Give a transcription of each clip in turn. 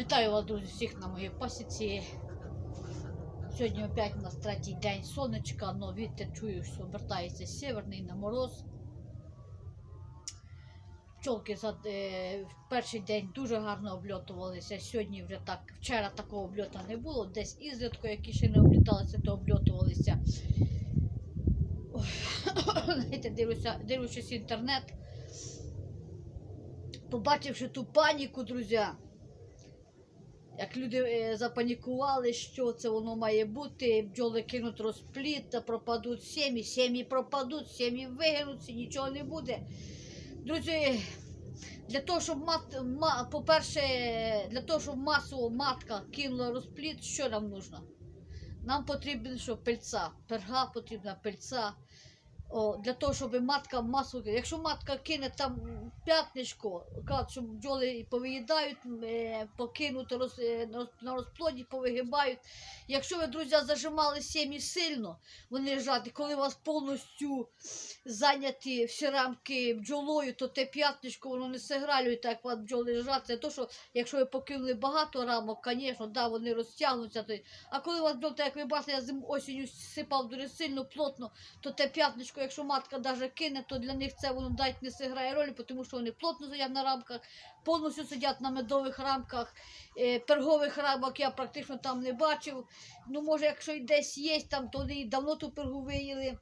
Вітаю вас, друзі, всіх на моїй пасіці. Сьогодні опять у нас третій день сонечка, але вітер чую, що вертається северний на мороз. Пчолки за е, в перший день дуже гарно обльотувалися. Сьогодні вже так, вчора такого обльота не було. Десь ізрядко, які ще не обліталися, то обльотувалися. Знаєте, дивлюся, дивлячись інтернет. Побачивши ту паніку, друзі. Як люди е, запанікували, що це воно має бути, бджоли кинуть розпліт та пропадуть сім'ї, сім'ї пропадуть, сім'ї вигинуться, нічого не буде. Друзі, для того, щоб мат, ма, по-перше, для того, щоб масово матка кинула розпліт, що нам нужно? Нам потрібно, що пильця, перга потрібна пильця. О, для того, щоб матка масово. Якщо матка кине там п'ятничко, що бджоли повиїдають, е, покинуть роз, е, на розплоді, повигибають. Якщо ви, друзі, зажимали сім'ї сильно, вони лежать, коли у вас повністю зайняті всі рамки бджолою, то те п'ятничко воно не сигралює, так як у вас бджоли лежать. Це то, що якщо ви покинули багато рамок, звісно, да, вони розтягнуться. А коли у вас бджоли, як ви бачите, я зим осінню сипав дуже сильно, плотно, то те п'ятничко, якщо матка навіть кине, то для них це воно навіть не зіграє ролі, тому що вони плотно сидять на рамках, повністю сидять на медових рамках, е, пергових рамок я практично там не бачив. Ну, може, якщо й десь є, там, то вони давно ту пергу виїли.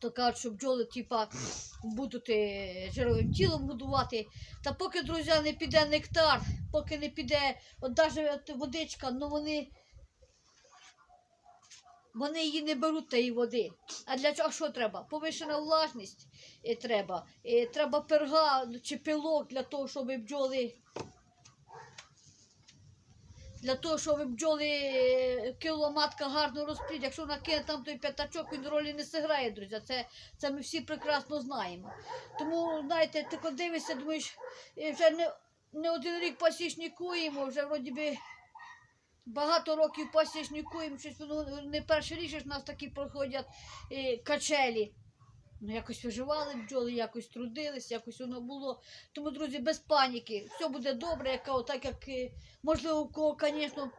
То кажуть, що бджоли, типа, будуть е, жировим тілом годувати. Та поки, друзі, не піде нектар, поки не піде, от навіть водичка, ну вони вони її не беруть тієї води. А для чого що треба? Повишена влажність е, треба. Е, треба перга чи пилок для того, щоб бджоли. Для того, щоб бджоли е, кило матка гарно розплід. Якщо вона кине там той п'ятачок, він ролі не зіграє, друзі. Це, це ми всі прекрасно знаємо. Тому, знаєте, ти дивишся, думаєш, вже не, не один рік пасічникуємо, вже вроді би багато років пасічникуємо, щось воно не перший рік, що нас такі проходять е, качелі. Ну, якось виживали бджоли, якось трудились, якось воно було. Тому, друзі, без паніки, все буде добре, яка, так як, е, можливо, у кого, звісно,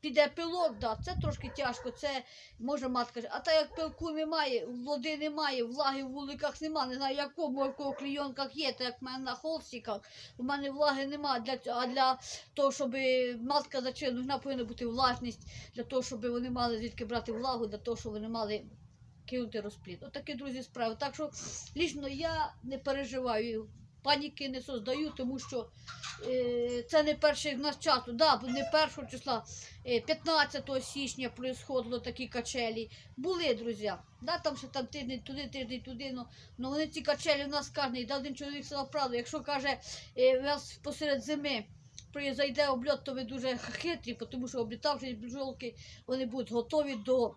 піде пилок, да, це трошки тяжко, це може матка. А так як пилку немає, води немає, влаги в вуликах немає, не знаю, якому, в кого клійонках є, так як в мене на холстиках, у мене влаги немає. Для, цього- а для того, щоб матка зачинена, повинна бути влажність, для того, щоб вони мали звідки брати влагу, для того, щоб вони мали кинути розплід. Отакі, друзі, справи. Так що лічно я не переживаю, паніки не создаю, тому що е, це не перший в нас часу. Да, не першого числа, е, 15 січня происходило такі качелі. Були, друзі. Да, там ще там тиждень туди, тиждень туди. Ну, ну вони ці качелі у нас кожний. Да, один чоловік сказав правду. Якщо каже, е, у вас посеред зими. Зайде обльот, то ви дуже хитрі, тому що облітавши бджолки, вони будуть готові до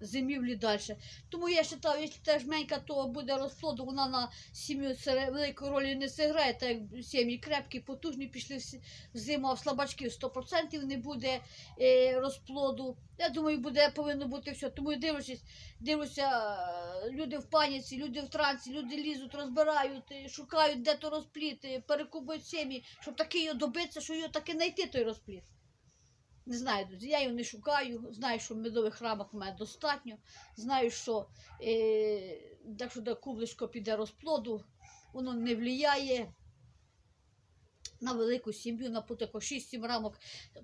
зимівлі далі. Тому я вважаю, якщо та жменька то буде розплоду, вона на сім'ю великої ролі не зіграє, так як сім'ї крепкі, потужні пішли в зиму, а в слабачків 100% не буде е, розплоду. Я думаю, буде повинно бути все. Тому я дивлюсь, дивлюся, е, люди в паніці, люди в трансі, люди лізуть, розбирають, е, шукають, де то розпліт, перекупують сім'ї, щоб таки його добитися, що його таки знайти той розпліт. Не знаю, друзі, я його не шукаю. Знаю, що в медових рамок у мене достатньо. Знаю, що е, якщо до кубличко піде розплоду, воно не впливає на велику сім'ю, на потеко 6-7 рамок,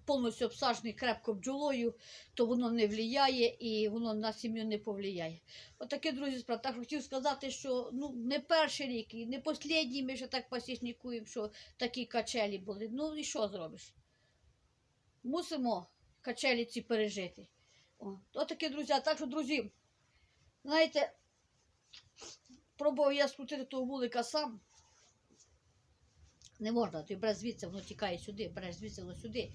повністю обсаджений крепко бджолою, то воно не впливає і воно на сім'ю не повлияє. Отаке, друзі, справа. Так хотів сказати, що ну, не перший рік і не останній ми ще так посічникуємо, що такі качелі були. Ну і що зробиш? Мусимо качелі ці пережити. О, то друзі. Так що, друзі, знаєте, пробував я скрутити того вулика сам. Не можна, ти береш звідси, воно тікає сюди, береш звідси, воно сюди.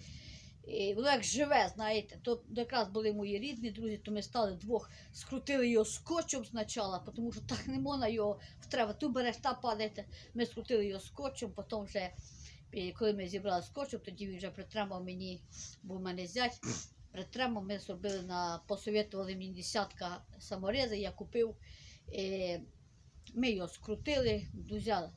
І воно як живе, знаєте, то якраз були мої рідні друзі, то ми стали вдвох, скрутили його скотчем спочатку, тому що так не можна його втреба. Ту береш та падаєте. Ми скрутили його скотчем, потім вже і коли ми зібрали скотчем, тоді він вже притримав мені, був мене зять, притримав, ми зробили на, посовітували мені десятка саморези, я купив. Е, ми його скрутили, взяли.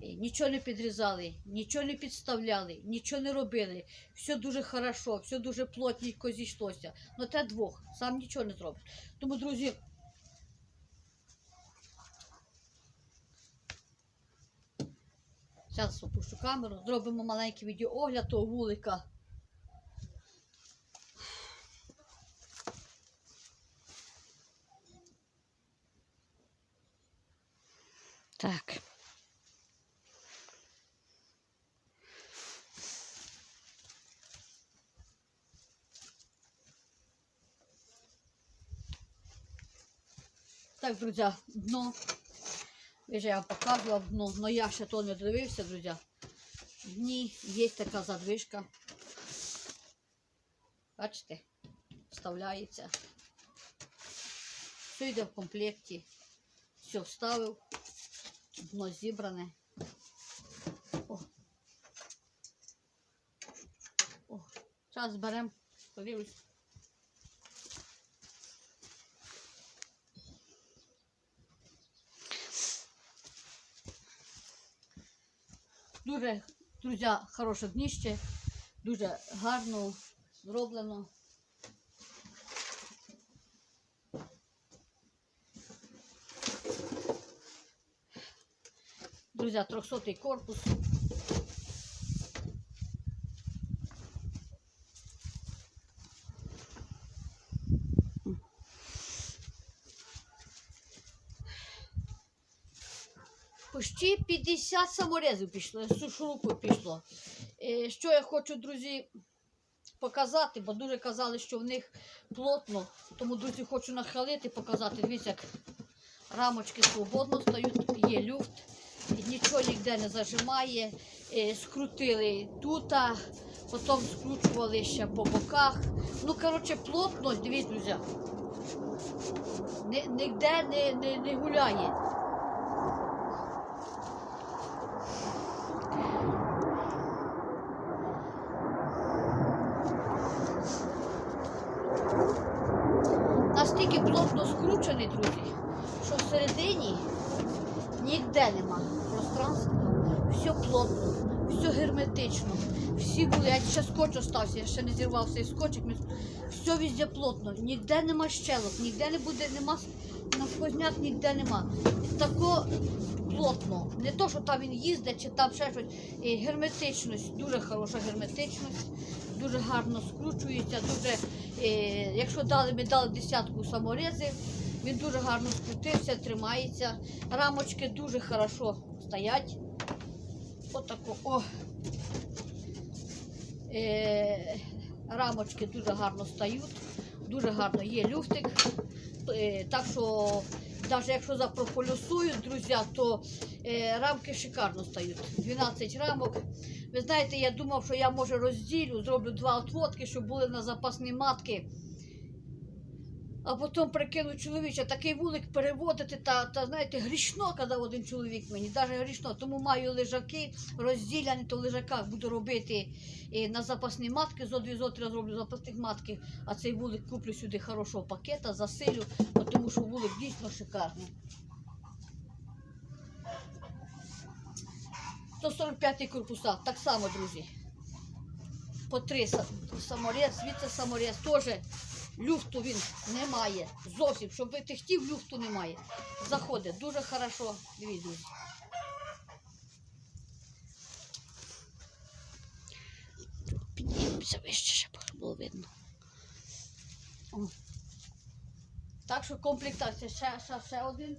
Нічого не підрізали, нічого не підставляли, нічого не робили. Все дуже хорошо, все дуже плотненько зійшлося. Ну те двох, сам нічого не зробиш. Тому, друзі, зараз опущу камеру, зробимо маленький відеоогляд того вулика. Так. Так, друзі, дно. Вже я вам показував дно, але я ще то не дивився, друзі. В дні є така задвижка. Бачите? Вставляється. Все йде в комплекті. Все вставив. Дно зібране. О. О. Зараз беремо, подивлюсь. Дуже, друзі, хороше дніще, дуже гарно зроблено. Друзі, 300 корпус. 50 саморезів пішло, сушруку пішло. Е, Що я хочу, друзі, показати, бо дуже казали, що в них плотно. Тому, друзі, хочу нахилити, показати. Дивіться, як рамочки свободно стають, є люфт, нічого ніде не зажимає. Е, Скрутили тут, потім скручували ще по боках. Ну, коротше, плотність, дивіться, друзі, ні- ніде не, не, не гуляє. Настільки плотно скручений, друзі, що всередині ніде нема пространства, все плотно, все всі були, а ще скотч остався, я ще не зірвав цей скотчик, все везде плотно, ніде нема щелок, ніде не буде, нема навскозняк, ніде нема. Тако плотно. Не то, що там він їздить чи там ще щось. І герметичність, дуже хороша герметичність, дуже гарно скручується, дуже, е, якщо дали, ми дали десятку саморезів, він дуже гарно скрутився, тримається. Рамочки дуже хорошо стоять. Отако, о. Е, рамочки дуже гарно стають, дуже гарно є люфтик. Е, так що, навіть якщо запрополюсують, друзі, то е, рамки шикарно стають. 12 рамок. Ви знаєте, я думав, що я може розділю, зроблю два отводки, щоб були на запасні матки. А потім прикину чоловіча, такий вулик переводити, та, та знаєте, грішно, казав один чоловік мені, навіть грішно. Тому маю лежаки розділяні, то в лежаках буду робити е, на запасні матки, зо дві зо три зроблю запасних матки, а цей вулик куплю сюди хорошого пакета, засилю, тому що вулик дійсно шикарний. 145 корпуса, так само, друзі. По три са- саморез, звідси саморез теж люфту він немає. Зовсім, щоб ви хотів, люфту немає. Заходить дуже хорошо. Дивіться. Піднімемося вище, щоб було видно. Так що комплектація ще, ще, ще один.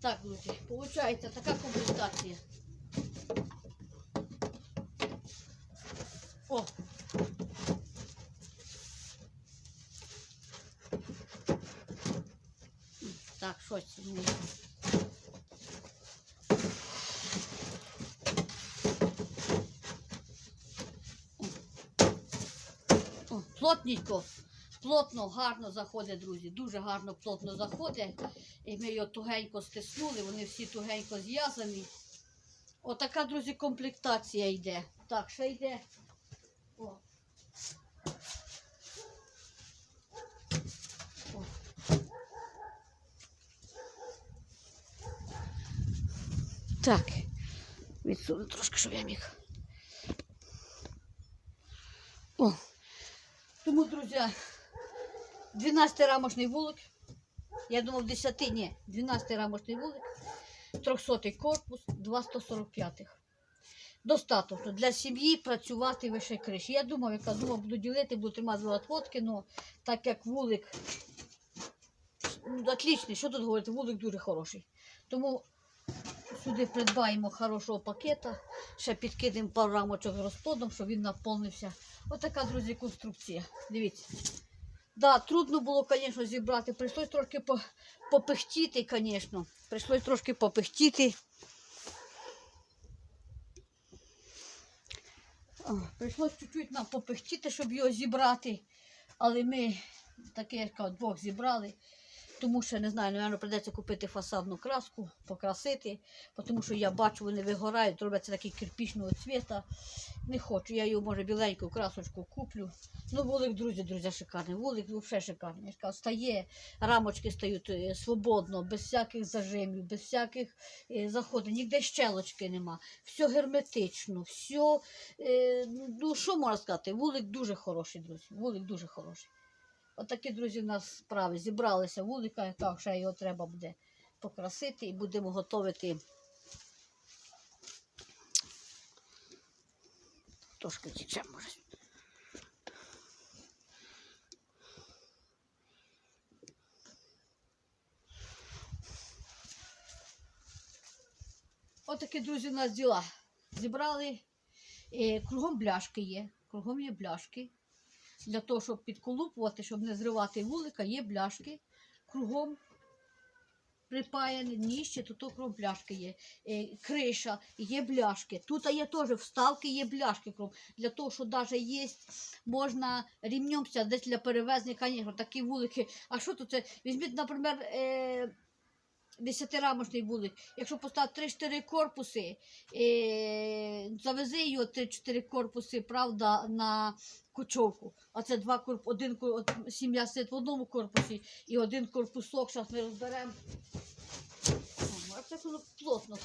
Так, друзі, виходить така комплектація. О! Так, щось мені. Плотненько, плотно, гарно заходить, друзі. Дуже гарно, плотно заходить. І ми його тугенько стиснули, вони всі тугенько зв'язані. Отака, друзі, комплектація йде. Так, що йде. О. Так, відсуну трошки, щоб я міг. О. Тому, друзі, 12 рамочний вулик. Я думав, 10 ні, 12 рамочний вулик. 300 корпус, 2 145. Достатньо для сім'ї працювати вище криші. Я думав, яка думав, буду ділити, буду тримати отводки, але так як вулик ну, отличний, що тут говорити, вулик дуже хороший. Тому сюди придбаємо хорошого пакета, ще підкидаємо пару рамочок з розплодом, щоб він наповнився. Отака, друзі, конструкція. Дивіться. Да, трудно було, звісно, зібрати. Прийшлось трошки по- попихтіти, звісно. Прийшлось трошки попихтіти. Прийшлось чуть-чуть нам попихтіти, щоб його зібрати. Але ми таке, як двох зібрали. Тому що не знаю, напевно, прийдеться купити фасадну краску, покрасити, тому що я бачу, вони вигорають, робляться такі кирпічного цвіта. Не хочу. Я його, може, біленьку красочку куплю. Ну, вулик, друзі, друзі, шикарний. Вулик взагалі шикарний. Стає, рамочки стають е, свободно, без всяких зажимів, без всяких е, заходів, ніде щелочки нема. Все герметично, все. Ну, що можна сказати? Вулик дуже хороший, друзі. Вулик дуже хороший. Отакі, друзі, в нас справи. Зібралися вулика, кажу, ще його треба буде покрасити і будемо готувати. Трошки тіче, може. Отакі, друзі, у нас діла. Зібрали. Е, кругом бляшки є. Кругом є бляшки. Для того, щоб підколупувати, щоб не зривати вулика, є бляшки. Кругом припаяні, ніжче, тут кругом бляшки є. Е, криша, є бляшки. Тут є теж вставки, є бляшки кругом. Для того, що навіть є, можна рівнем ся десь для перевезення, звісно, такі вулики. А що тут? це? Візьміть, наприклад, е, Десятирамочний вулик. Якщо поставити 3-4 корпуси, е, завези його 3-4 корпуси, правда, на кочовку. А це два корпуси, один сім'я сидить в одному корпусі і один корпусок. Зараз ми розберемо. А це воно плотно.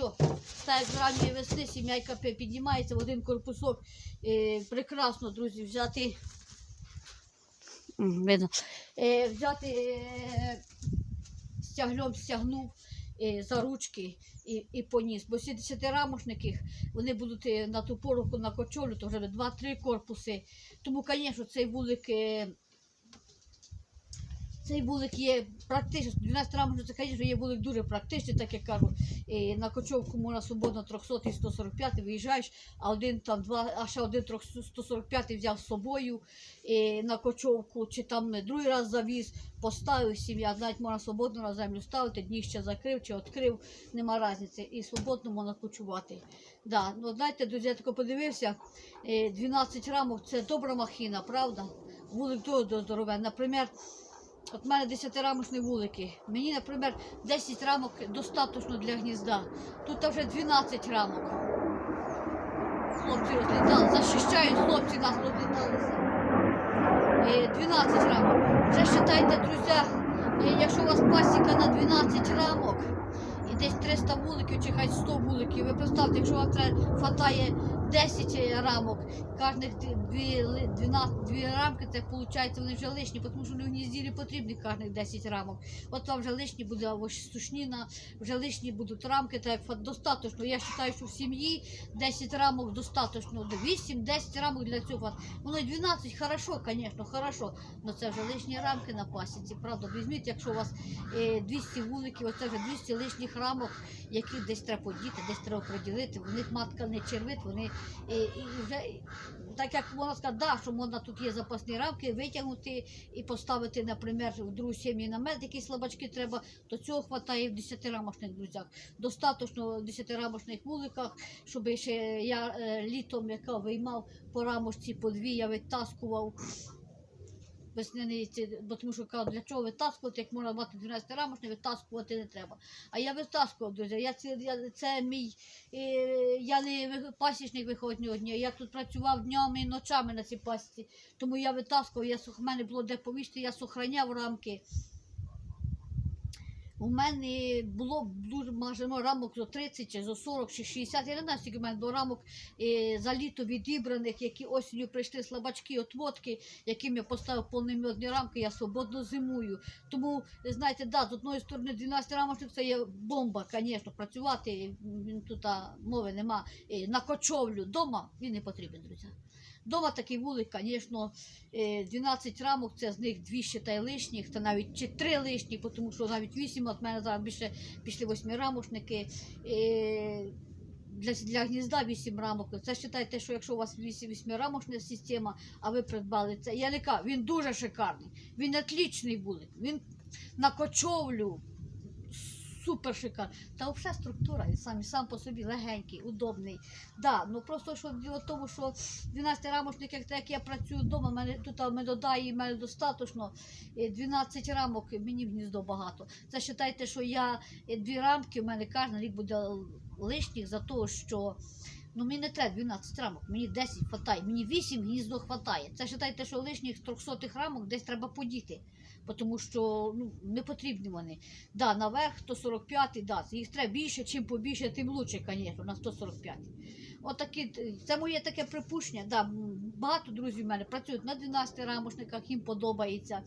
все. Так як з ранньої піднімається в один корпусок. Е, прекрасно, друзі, взяти. Видно. Е, взяти е, стягльом стягнув е, за ручки і, і поніс. Бо всі десятирамошники, вони будуть е, на ту поруку на кочолю, то вже 2-3 корпуси. Тому, звісно, цей вулик. Е, цей вулик є практичний. 12 рамок, це, звісно, є вулик дуже практичний, так як кажу. На кочовку можна свободно 300 і 145 виїжджаєш, а один там два, а ще один 300 145 взяв з собою і на кочовку, чи там другий раз завіз, поставив сім'я, навіть можна свободно на землю ставити, дніще закрив чи відкрив, нема різниці. І свободно можна кочувати. Да, ну, знаєте, друзі, я тако подивився, е, 12 рамок це добра махіна, правда? Вулик дуже здоровий. Наприклад, От в мене 10-рамочні вулики. Мені, наприклад, 10 рамок достатньо для гнізда. Тут вже 12 рамок. Хлопці розлітали, захищають хлопці нас розліталися. Е, 12 рамок. Вже вважайте, друзі, е, якщо у вас пасіка на 12 рамок і десь 300 вуликів чи хай 100 вуликів, ви представте, якщо вам треба хватає 10 рамок, кожних дві, дві, 12, дві рамки, це виходить, вони вже лишні, тому що вони в гнізді потрібні кожних 10 рамок. От вам вже лишні буде сушніна, вже лишні будуть рамки, так як достатньо. Я вважаю, що в сім'ї 10 рамок достатньо. 8-10 рамок для цього. Воно й 12, хорошо, звісно, хорошо. Але це вже лишні рамки на пасіці. Правда, візьміть, якщо у вас е, 200 вуликів, оце вже 200 лишніх рамок, які десь треба подіти, десь треба приділити. В них матка не червить, вони е, і вже. Так як можна сказати, да, що можна тут є запасні рамки, витягнути і поставити, наприклад, в другу сім'ї намет, які слабачки треба, то цього вистачає в 10-рамочних друзях. Достатньо в 10-рамочних вуликах, щоб ще я е, літом, яка виймав по рамочці по дві, я витаскував. Весняний, бо тому що казав, для чого витаскувати, як можна мати 12 рамочне, витаскувати не треба. А я витаскував, друзі. Я, я, це мій, е, я не пасічник виходного дня. Я тут працював днями і ночами на цій пасіці. Тому я витаскував, я, в мене було де повісти, я сохраняв рамки. У мене було дуже майже ну, рамок зо 30, чи зо 40, чи 60. Я не знаю, скільки в мене було рамок е, за літо відібраних, які осінню прийшли слабачки, отводки, яким я поставив повномірні рамки, я свободно зимую. Тому, знаєте, да, з одної сторони 12 рамочок це є бомба, звісно, працювати. Тут мови нема. Е, на кочовлю дома він не потрібен, друзі. Дома такий вулик, звісно, е, 12 рамок, це з них дві считай лишніх, та навіть чи три лишні, тому що навіть 8, от мене зараз більше пішли восьмирамошники. Е, Для, для гнізда 8 рамок. Це вважайте, що якщо у вас 8 восьмирамочна система, а ви придбали це. Я не кажу, він дуже шикарний. Він отлічний вулик. Він на кочовлю. Супер шикарно. Та вся структура, і сам, сам по собі легенький, удобний. Да, ну просто що діло в тому, що 12 рамочник, як, як я працюю вдома, мене тут а, і мене достатньо. Е, 12 рамок, мені в гніздо багато. Це вважайте, що я е, дві рамки, у мене кожен рік буде лишніх за те, що ну, мені не треба 12 рамок, мені 10 хватає, мені 8 гніздо хватає. Це вважайте, що лишніх 300 рамок десь треба подіти. Тому що ну, не потрібні вони. Да, наверх 145, да, їх треба більше, чим побільше, тим лучше, звісно, на 145. Отакі, т- це моє таке припущення. Да, багато друзів в мене працюють на 12 рамошниках, їм подобається.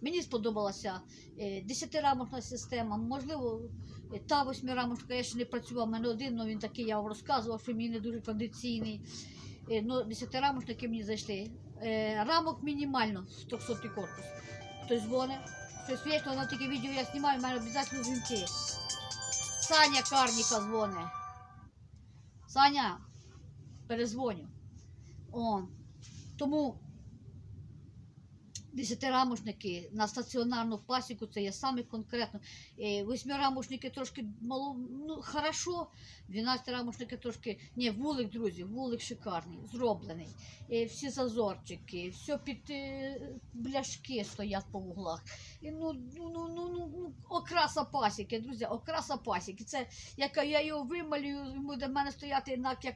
Мені сподобалася е, 10-рамочна система. Можливо, е, та 8-рамочка, я ще не працював, в мене один, але він такий, я вам розказував, що мені не дуже традиційний. Е, Ну, 10-рамочники мені зайшли. Е, Рамок мінімально 300 корпус. Хтось дзвонить. Щось вічно, на таке відео я знімаю, в мене обов'язково дзвінки. Саня Карніка дзвонить. Саня, перезвоню. О, тому десятирамошники на стаціонарну пасіку це є саме конкретно. Е, Восьмирамошники трошки мало, ну, хорошо. 12-рамошники трошки. Ні, вулик, друзі, вулик шикарний, зроблений. Е, Всі зазорчики, все під е, бляшки стоять по вуглах. Ну, ну, ну, ну, ну, ну, окраса пасіки, друзі, окраса пасіки. Це яка я його вималюю, буде в мене стояти як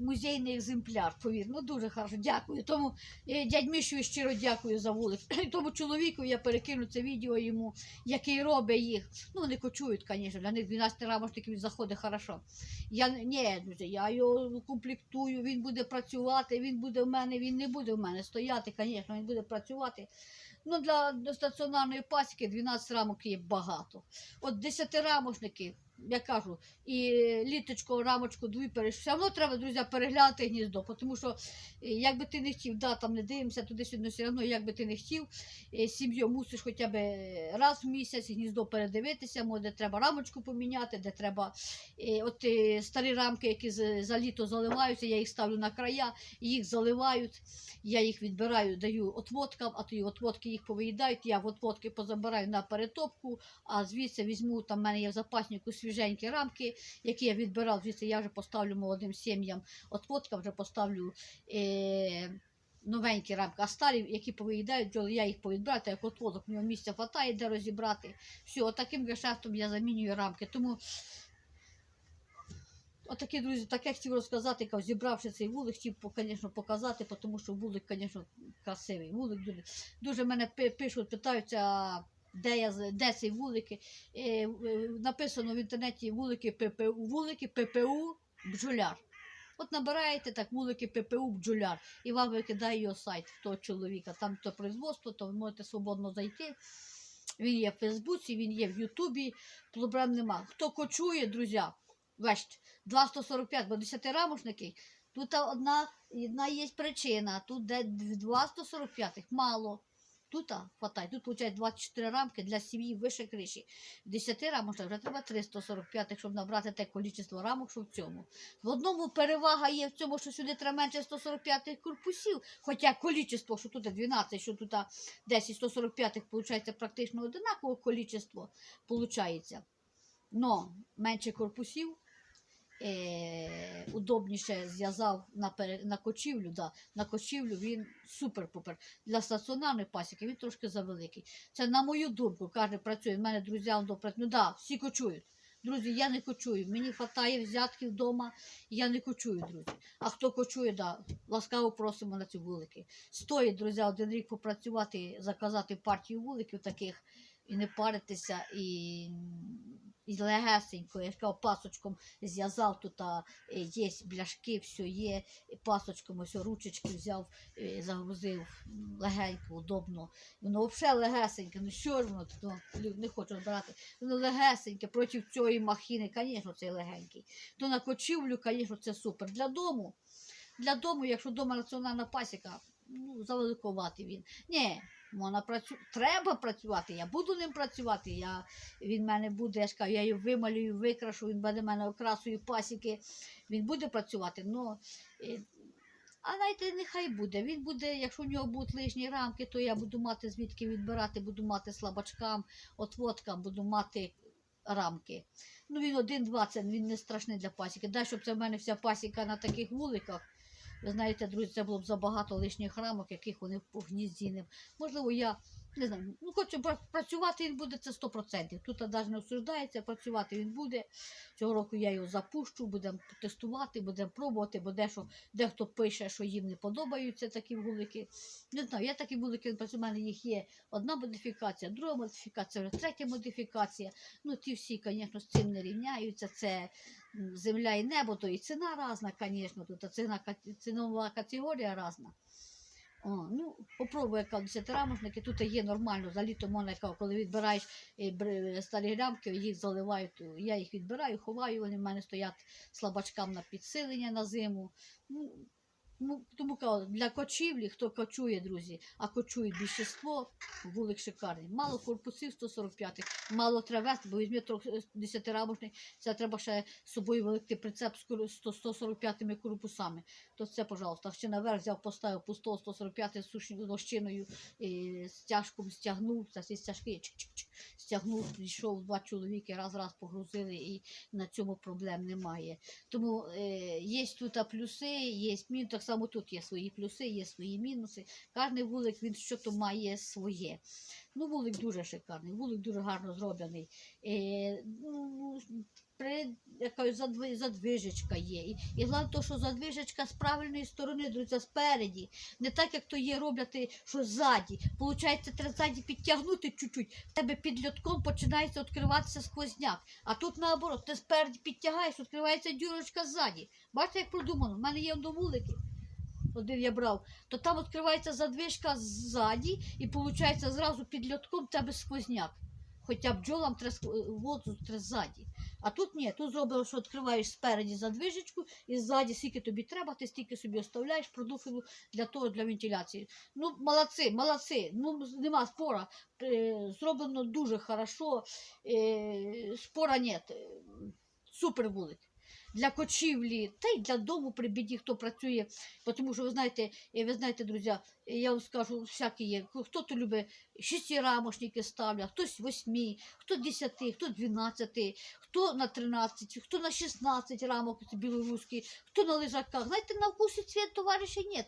музейний екземпляр. Повір. Ну дуже хорошо, дякую. Тому е, дядь Мішу щиро дякую за вулик. Тому чоловіку я перекину це відео йому, який робить їх. Ну, вони кочують, звісно, для них 12 рамошників заходить хорошо. Я ні, я його комплектую, він буде працювати, він буде в мене, він не буде в мене стояти, звісно, він буде працювати. Ну, для, стаціонарної пасіки 12 рамок є багато. От 10 рамошники, я кажу, і літочку, рамочку, дві переш. Все одно треба, друзі, переглянути гніздо, тому що е, як би ти не хотів, да, там не дивимося туди-сюди, все одно, як би ти не хотів, е, сім'ю мусиш хоча б раз в місяць гніздо передивитися, може, де треба рамочку поміняти, де треба е, от е, старі рамки, які за літо заливаються, я їх ставлю на края, їх заливають, я їх відбираю, даю отводкам, а ті отводки їх повиїдають, я в отводки позабираю на перетопку, а звідси візьму, там в мене є в запаснику свіженькі рамки, які я відбирав, звідси я вже поставлю молодим сім'ям отводка, вже поставлю. Е- Новенькі рамки, а старі, які повиїдають, я їх повідбираю, так як отводок, в нього місця хватає, де розібрати. Все, отаким гешефтом я замінюю рамки. Тому Отакі, друзі, таке хотів розказати, кажу, зібравши цей вулик, хотів, звісно, показати, тому що вулик, звісно, красивий. Вулик дуже, дуже мене пишуть, питаються, де, я, де цей вулик. Е, написано в інтернеті вулики ППУ, вулики ППУ бджоляр. От набираєте так вулики ППУ бджоляр, і вам викидає його сайт того чоловіка. Там то производство, то ви можете свободно зайти. Він є в Фейсбуці, він є в Ютубі, проблем нема. Хто кочує, друзі, вещ, 245, бо 10 рамошники. Тут одна, одна є причина. Тут де 2 145 мало. Тут хватає. Тут виходить 24 рамки для сім'ї вище криші. 10 рамок вже треба 345, щоб набрати те кількість рамок, що в цьому. В одному перевага є в цьому, що сюди треба менше 145 корпусів, хоча кількість, що тут 12, що тут 10 145 виходить практично одинакове кількість, виходить. Но менше корпусів, е, удобніше зв'язав на, пере- на кочівлю, да, на кочівлю він супер-пупер. Для стаціонарної пасіки він трошки завеликий. Це на мою думку, каже, працює. В мене друзі он працюють. Ну да, всі кочують. Друзі, я не кочую. Мені вистачає взятків вдома, я не кочую, друзі. А хто кочує, да, ласкаво просимо на ці вулики. Стоїть, друзі, один рік попрацювати, заказати партію вуликів таких і не паритися, і легесенько, я кажу, пасочком зв'язав тут, а, е, є бляшки, все є, пасочком ось ручечки взяв, е, загрузив легенько, удобно. Воно взагалі легесеньке, ну що ж воно тут, ну, не хочу збирати. Воно легесеньке проти цієї махіни, звісно, це легенький. То на кочівлю, звісно, це супер. Для дому, для дому, якщо вдома раціональна пасіка, ну, завеликувати він. Ні, можна працю... треба працювати, я буду ним працювати. Я... Він мене буде, я ж кажу, я його вималюю, викрашу, він буде мене окрасою пасіки, він буде працювати. Ну, е, а знаєте, нехай буде. Він буде, якщо у нього будуть лишні рамки, то я буду мати звідки відбирати, буду мати слабачкам, отводкам, буду мати рамки. Ну він один-два, це він не страшний для пасіки. Дай, щоб це в мене вся пасіка на таких вуликах. Ви знаєте, друзі, це було б забагато лишніх рамок, яких вони в гнізді не. Можливо, я не знаю, ну хочу працювати він буде це 100%. Тут навіть не обсуждається, працювати він буде. Цього року я його запущу, будемо тестувати, будемо пробувати, бо дещо, дехто пише, що їм не подобаються такі вулики. Не знаю, я такі вулики, у мене їх є одна модифікація, друга модифікація, вже третя модифікація. Ну, ті всі, звісно, з цим не рівняються. Це земля і небо, то і ціна різна, звісно, тут цінова категорія різна. О, ну, попробуй, яка десятирамошники, тут є нормально, за літо можна, коли відбираєш е, старі рямки, їх заливають, е, я їх відбираю, ховаю, вони в мене стоять слабачкам на підсилення на зиму. Ну, тому кажу, для кочівлі, хто кочує, друзі, а кочують більшіство, вулик шикарний. Мало корпусів 145, мало травес, бо візьми трохи 10-рамошний, це треба ще з собою великий прицеп з кору- 100 145 корпусами. То це, пожалуйста, ще наверх взяв, поставив пустого 145 з лощиною, і стяжком стягнув, це всі стяжки, чик-чик-чик, стягнув, прийшов два чоловіки, раз-раз погрузили, і на цьому проблем немає. Тому е, є тут плюси, є мінуси, так само тут є свої плюси, є свої мінуси. Кожний вулик він що то має своє. Ну, вулик дуже шикарний, вулик дуже гарно зроблений. Е, ну, при, якась задви, задвижечка є. І, і головне, то, що задвижечка з правильної сторони, друзі, спереді. Не так, як то є, роблять, що ззаді. Получається, треба ззаді підтягнути чуть-чуть. В тебе під льотком починається відкриватися сквозняк. А тут наоборот, ти спереді підтягаєш, відкривається дюрочка ззаді. Бачите, як продумано? У мене є до вулики. Один я брав, то там відкривається задвижка ззаді, і виходить зразу під льотком тебе сквозняк. Хоча бджолам ск- воздух ззаді. А тут ні, тут зроблено, що відкриваєш спереді задвижечку і ззаді, скільки тобі треба, ти стільки собі оставляєш продуфілу для того, для вентиляції. Ну, молодці, молодці. Ну, нема спора. Е, Зроблено дуже хорошо. Е, Спора нет. Е, Супер вулик. Для кочівлі, та й для дому при біді, хто працює. Тому що ви знаєте, ви знаєте, друзі, я вам скажу, всякі є. Хто то любить шестирамошники ставлять, хтось восьмі, хто десяти, хто дванадцяти, хто на 13, хто на 16 рамок білоруський, хто на лежаках. Знаєте, на вкус і цвіт товариша ні.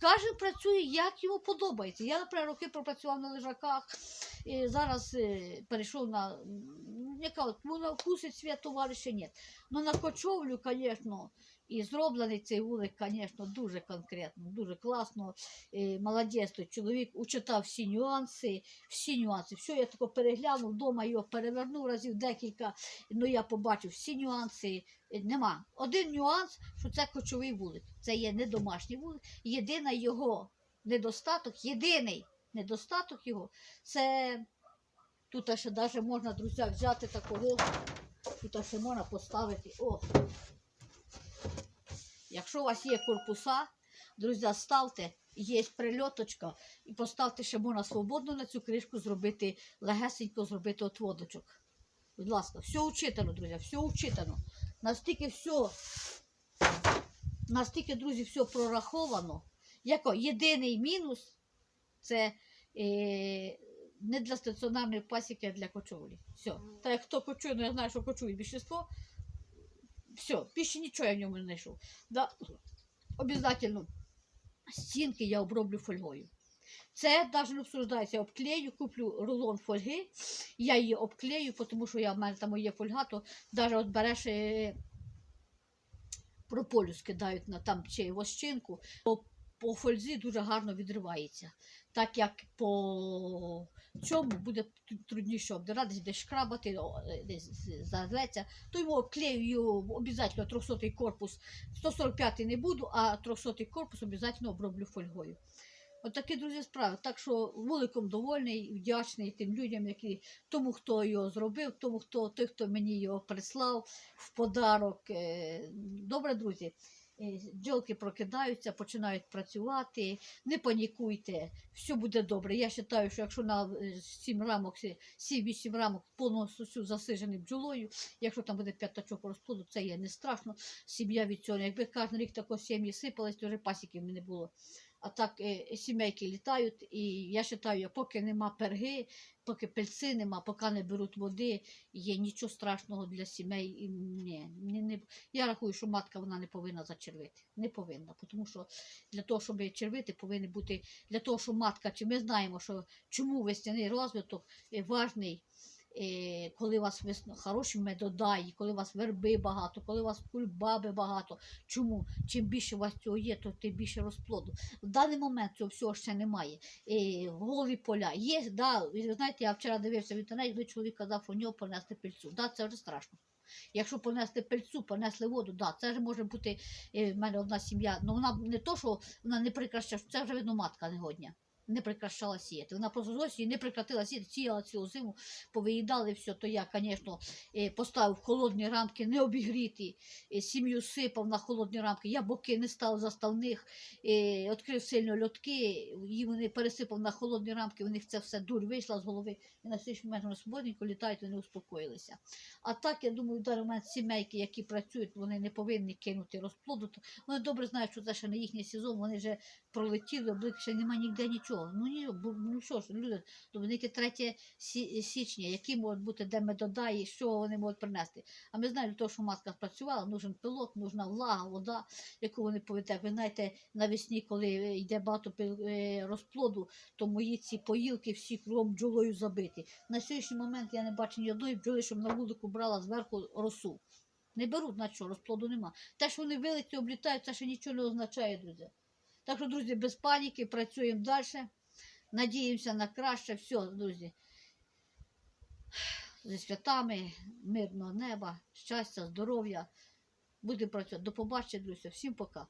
Кожен працює, як йому подобається. Я, наприклад, роки пропрацював на лежаках, і зараз е, перейшов на яка от, ну, на вкус і цвіт товариша ні. Ну на кочовлю, звісно, і зроблений цей вулик, звісно, дуже конкретно, дуже класно. Е, молодець той чоловік учитав всі нюанси, всі нюанси. Все, я тако переглянув вдома, його перевернув разів декілька. Ну я побачив всі нюанси. Е, Нема. Один нюанс, що це кочовий вулик. Це є не домашній вулик. Єдиний його недостаток, єдиний недостаток його це тут ще навіть можна, друзі, взяти такого. Тут ще можна поставити. О. Якщо у вас є корпуса, друзі, ставте, є прильоточка, і поставте ще можна свободно на цю кришку зробити, легесенько зробити отводочок. Будь ласка, все учитано, друзі, все учитано. Настільки все, настільки, друзі, все прораховано. Яко єдиний мінус це е, не для стаціонарної пасіки, а для кочовлі. Все. Та як хто кочує, ну я знаю, що кочують більшість, Все, більше нічого я в ньому не знайшов. Да, обязательно стінки я оброблю фольгою. Це навіть не обсуждається. Я обклею, куплю рулон фольги, я її обклею, тому що я, в мене там є фольга, то навіть от береш е, прополю скидають на там чи вощинку, по, по фользі дуже гарно відривається. Так як по цьому буде трудніше обдиратись, десь шкрабати, е, десь зарветься, то йому обклею обов'язково 300 корпус. 145 не буду, а 300 корпус обов'язково оброблю фольгою. От такі, друзі, справи. Так що великом довольний, і вдячний тим людям, які тому, хто його зробив, тому, хто той, хто мені його прислав в подарок. Е, Добре, друзі. Е, Бджолки прокидаються, починають працювати. Не панікуйте, все буде добре. Я вважаю, що якщо на 7 рамок, 7-8 рамок повністю засижений бджолою, якщо там буде п'ятачок розплоду, це є не страшно. Сім'я від цього. Якби кожен рік тако сім'ї сипалась, то вже пасіків не було. А так е, сімейки літають, і я вважаю, поки нема перги, поки пельці нема, поки не беруть води, є нічого страшного для сімей. І, ні, ні, не, я рахую, що матка вона не повинна зачервити. Не повинна. Тому що для того, щоб червити, повинні бути для того, щоб матка, чи ми знаємо, що чому весняний розвиток е, важний. Е, Коли у вас хороші медодаї, коли у вас верби багато, коли у вас кульбаби багато. Чому? Чим більше у вас цього є, то тим більше розплоду. В даний момент цього всього ще немає. Е, голі поля є, да, ви знаєте, я вчора дивився в інтернеті, де чоловік казав, що у нього понести пильцю. Да, це вже страшно. Якщо понесли пильцю, понесли воду, да, це вже може бути е, в мене одна сім'я. Ну вона не то, що вона не прикращає, це вже видно матка негодня. Не прикращала сіяти. Вона просто зовсім не прекратила сіяти, сіяла цілу зиму, повиїдали все. То я, звісно, е, поставив холодні рамки, не обігріті, е, сім'ю сипав на холодні рамки, я боки не став заставних, е, відкрив сильно льотки, і вони пересипав на холодні рамки, у них це все дурь вийшла з голови. І на слідчий момент вони свободненько літають, вони успокоїлися. А так, я думаю, в момент сімейки, які працюють, вони не повинні кинути розплоду. Вони добре знають, що це ще не їхній сезон, вони вже пролетіли, облик ще немає ніде нічого. Ну ні, ну що ж, люди, то вони 3 січня, які можуть бути, де медодаї, що вони можуть принести. А ми знаємо, того, що матка спрацювала, нужен пилок, нужна влага, вода, яку вони поведуть. Ви знаєте, навесні, коли е, йде багато е, розплоду, то мої ці поїлки всі кругом бджолою забиті. На сьогоднішній момент я не бачу ні одної бджоли, щоб на вулику брала зверху росу. Не беруть, на що, розплоду нема. Те, що вони вилеті, облітають, це ще нічого не означає, друзі. Так що, друзі, без паніки, працюємо далі. Надіємося на краще. Все, друзі. Зі святами, мирного неба, щастя, здоров'я. Будемо працювати. До побачення, друзі. Всім пока.